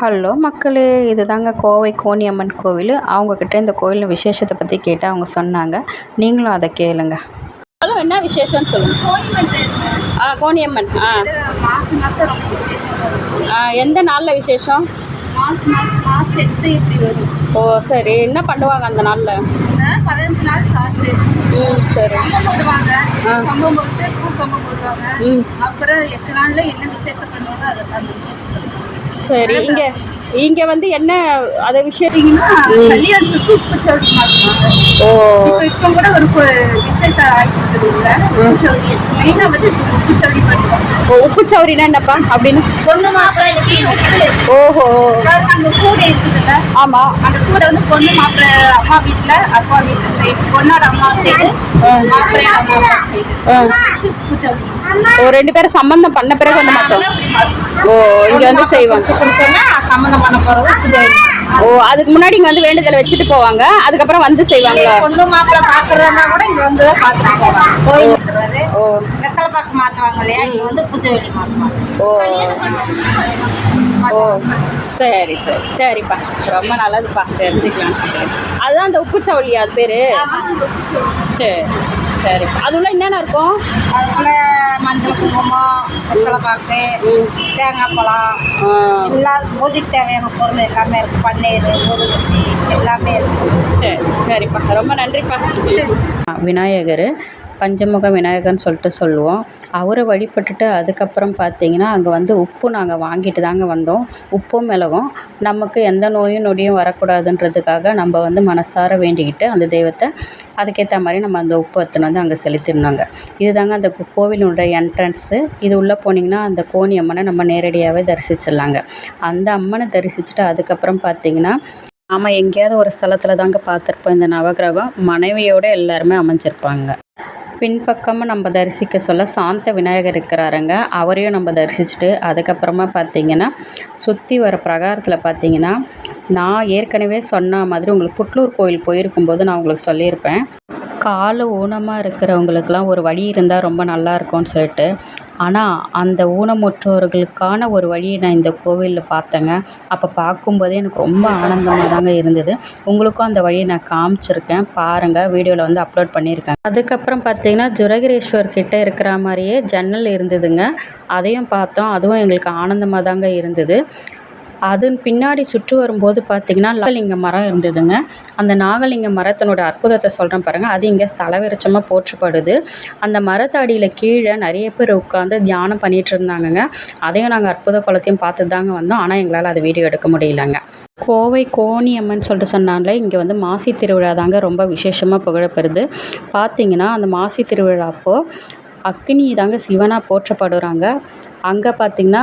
Hello மக்களே இது தாங்க கோவை கோனியம்மன் கோவில். அவங்கக்கிட்ட இந்த கோயில் விசேஷத்தை பற்றி கேட்டு அவங்க சொன்னாங்க. நீங்களும் அதை கேளுங்க. சொல்லுங்க என்ன விசேஷம்னு சொல்லுங்க. கோணிமன் தேருங்க ஆ கோணியம்மன். ஆ. இது மாசம் மாசம் ரொம்ப விசேஷம் எந்த நாளில் விசேஷம்? மார்ச் மாசம் மார்ச் எட்டு இப்படி வரும். ஓ சரி. என்ன பண்ணுவாங்க அந்த நாளில்? ஆ, பதினஞ்சு நாள் சாப்பிட்டு. ம் சரி. போடுவாங்க. ஆ. கம்பம் போட்டு பூ கம்பம் போடுவாங்க. ம். அப்புறம் எட்டு நாள்ல என்ன விசேஷம் பண்ணுவாங்க அதை அந்த விசேஷம். சரி இங்கே இங்கே வந்து என்ன அதை விஷயம் பார்த்தீங்கன்னா கல்யாணத்துக்கு உப்பு சவுரி மாற்றுவாங்க ஓ. இப்போ கூட ஒரு விசேஷம் ஆயிட்டு இருக்குது இல்ல? உப்பு சவுரி மெயினாக வந்து இப்போ உப்பு சவுரி பண்ணுவாங்க. ஓ உப்பு சௌரினா என்னப்பா? அப்படின்னு? பொண்ணு மாப்பிள்ளைக்கு ஓஹோ. அங்க கூடை இருக்குதுல்ல? ஆமாம் அந்த கூட வந்து பொண்ணு மாப்பிள்ளை அம்மா வீட்ல அப்பா வீட்டு சைடு பொண்ணோட அம்மா சைடு மாப்பிள்ளையோட அம்மா சைடு வைக்கணும். ஓ ரெண்டு பேரும் சம்பந்தம் பண்ண பிறகு வந்து மாட்டோம். ஓ இங்கே வந்து செய்வாங்க. சம்மந்தம் பண்ண போறது? பூஜை. ஓ அதுக்கு முன்னாடி இங்கே வந்து வேண்டுதலை வச்சுட்டு போவாங்க. அதுக்கப்புறம் வந்து செய்வாங்களா? பொண்ணு மாப்பிள்ளை பாக்குறதுனா கூட இங்க வந்து பாத்துட்டு போவாங்க. கோயில் வெத்தலை பாக்கு மாத்துவாங்க இல்லையா? இங்க வந்து பூஜை வெளி மாத்துவாங்க. ஓ. ஓ. சரி சரி. சரிப்பா. ரொம்ப நல்லதுப்பா. தெரிஞ்சுக்கலாம் அதுதான் அந்த உப்பு சவுளி அது பேர். சரி சரி, சரிப்பா. அது உள்ள என்னென்ன இருக்கும்? மஞ்சள் குங்குமம் வெத்தலை பாக்கு தேங்காய் பழம் எல்லா பூஜைக்கு தேவையான பொருள் எல்லாமே இருக்கு. பன்னீர் ஊதுபத்தி எல்லாமே இருக்கு. சரி சரிப்பா. ரொம்ப நன்றிப்பா. விநாயகர் பஞ்சமுக விநாயகர்னு சொல்லிட்டு சொல்லுவோம். அவரை வழிபட்டுட்டு அதுக்கப்புறம் பார்த்தீங்கன்னா அங்கே வந்து உப்பு நாங்கள் வாங்கிட்டு தாங்க வந்தோம். உப்பும் மிளகும். நமக்கு எந்த நோயும் நொடியும் வரக்கூடாதுன்றதுக்காக நம்ம வந்து மனசார வேண்டிக்கிட்டு அந்த தெய்வத்தை அதுக்கேற்ற மாதிரி நம்ம அந்த உப்பு எடுத்துன்னு வந்து அங்கே செலுத்திருந்தாங்க. இதுதாங்க அந்த கோவிலோட என்ட்ரன்ஸு இது உள்ளே போனீங்கன்னா அந்த கோணி அம்மனை நம்ம நேரடியாகவே தரிசிச்சிடலாங்க. அந்த அம்மனை தரிசிச்சுட்டு அதுக்கப்புறம் பார்த்தீங்கன்னா நாம எங்கேயாவது ஒரு ஸ்தலத்தில் தாங்க பார்த்துருப்போம். இந்த நவகிரகம் மனைவியோடு எல்லாருமே அமைஞ்சிருப்பாங்க. பின்பக்கமாக நம்ம தரிசிக்க சொல்ல சாந்த விநாயகர் இருக்கிறாருங்க. அவரையும் நம்ம தரிசிச்சுட்டு அதுக்கப்புறமா பார்த்தீங்கன்னா சுற்றி வர பிரகாரத்தில் பார்த்தீங்கன்னா நான் ஏற்கனவே சொன்ன மாதிரி உங்களுக்கு புட்லூர் கோயில் போயிருக்கும்போது நான் உங்களுக்கு சொல்லியிருப்பேன். கால் ஊனமாக இருக்கிறவங்களுக்குலாம் ஒரு வழி இருந்தால் ரொம்ப நல்லா இருக்கும்னு சொல்லிட்டு. ஆனால் அந்த ஊனமுற்றோர்களுக்கான ஒரு வழியை நான் இந்த கோவிலில் பார்த்தேங்க. அப்போ பார்க்கும்போதே எனக்கு ரொம்ப ஆனந்தமாக தாங்க இருந்தது. உங்களுக்கும் அந்த வழியை நான் காமிச்சிருக்கேன். பாருங்கள் வீடியோவில் வந்து அப்லோட் பண்ணியிருக்கேன். அதுக்கப்புறம் பார்த்தீங்கன்னா ஜுரகிரேஸ்வர் கிட்டே இருக்கிற மாதிரியே ஜன்னல் இருந்ததுங்க. அதையும் பார்த்தோம். அதுவும் எங்களுக்கு ஆனந்தமாக தாங்க இருந்தது. அதன் பின்னாடி சுற்றி வரும்போது பார்த்தீங்கன்னா நாகலிங்க மரம் இருந்ததுங்க. அந்த நாகலிங்க மரத்தினோட அற்புதத்தை சொல்கிறேன் பாருங்கள் அது இங்கே ஸ்தலவிருச்சமாக போற்றப்படுது. அந்த மரத்தடியில் கீழே நிறைய பேர் உட்காந்து தியானம் பண்ணிட்டு இருந்தாங்கங்க. அதையும் நாங்கள் அற்புத குளத்தையும் பார்த்து தாங்க வந்தோம். ஆனால் எங்களால் அதை வீடியோ எடுக்க முடியலங்க. கோவை கோணியம்மன் சொல்லிட்டு சொன்னாங்களே இங்கே வந்து மாசி திருவிழா தாங்க ரொம்ப விசேஷமாக புகழப்பெறுது பார்த்தீங்கன்னா அந்த மாசி திருவிழா அப்போது அக்னி தாங்க சிவனாக போற்றப்படுறாங்க. அங்கே பார்த்தீங்கன்னா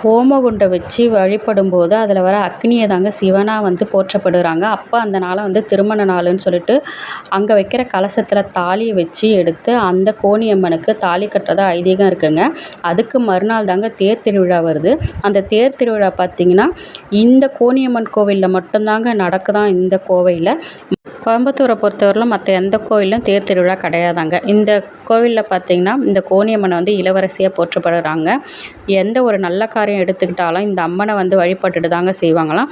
ஹோமகுண்டை வச்சு வழிபடும்போது அதில் வர அக்னியை தாங்க சிவனாக வந்து போற்றப்படுறாங்க. அப்போ அந்த நாளை வந்து திருமண நாளுன்னு சொல்லிட்டு அங்கே வைக்கிற கலசத்தில் தாலியை வச்சு எடுத்து அந்த கோணியம்மனுக்கு தாலி கட்டுறதா ஐதீகம் இருக்குங்க. அதுக்கு மறுநாள் தாங்க தேர் திருவிழா வருது. அந்த தேர் திருவிழா பார்த்திங்கன்னா இந்த கோணியம்மன் கோவிலில் மட்டும்தாங்க நடக்குதான் இந்த கோவையில். கோயம்புத்தூரை பொறுத்தவரையிலும் மற்ற எந்த கோயிலும் தேர் திருவிழா கிடையாதாங்க. இந்த கோவிலில் பார்த்தீங்கன்னா இந்த கோணியம்மனை வந்து இளவரசியாக போற்றப்படுறாங்க. எந்த ஒரு நல்ல காரியம் எடுத்துக்கிட்டாலும் இந்த அம்மனை வந்து வழிபட்டுட்டு தாங்க செய்வாங்களாம்.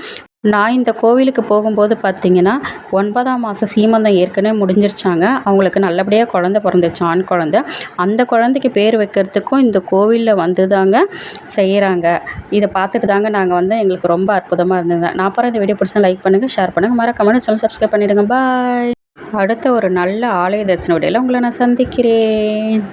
நான் இந்த கோவிலுக்கு போகும்போது பார்த்தீங்கன்னா ஒன்பதாம் மாதம் சீமந்தம் ஏற்கனவே முடிஞ்சிருச்சாங்க. அவங்களுக்கு நல்லபடியாக குழந்த பிறந்துச்சு ஆண் குழந்த. அந்த குழந்தைக்கு பேர் வைக்கிறதுக்கும் இந்த கோவிலில் வந்து தாங்க செய்கிறாங்க இதை பார்த்துட்டு தாங்க நாங்கள் வந்து எங்களுக்கு ரொம்ப அற்புதமாக இருந்தது நான் அப்புறம் இந்த வீடியோ பிடிச்சா லைக் பண்ணுங்கள் ஷேர் பண்ணுங்கள் மறக்காமல் சேனல் சப்ஸ்கிரைப் பண்ணிவிடுங்க பாய் அடுத்த ஒரு நல்ல ஆலய தரிசன உடையில் உங்களை நான் சந்திக்கிறேன்.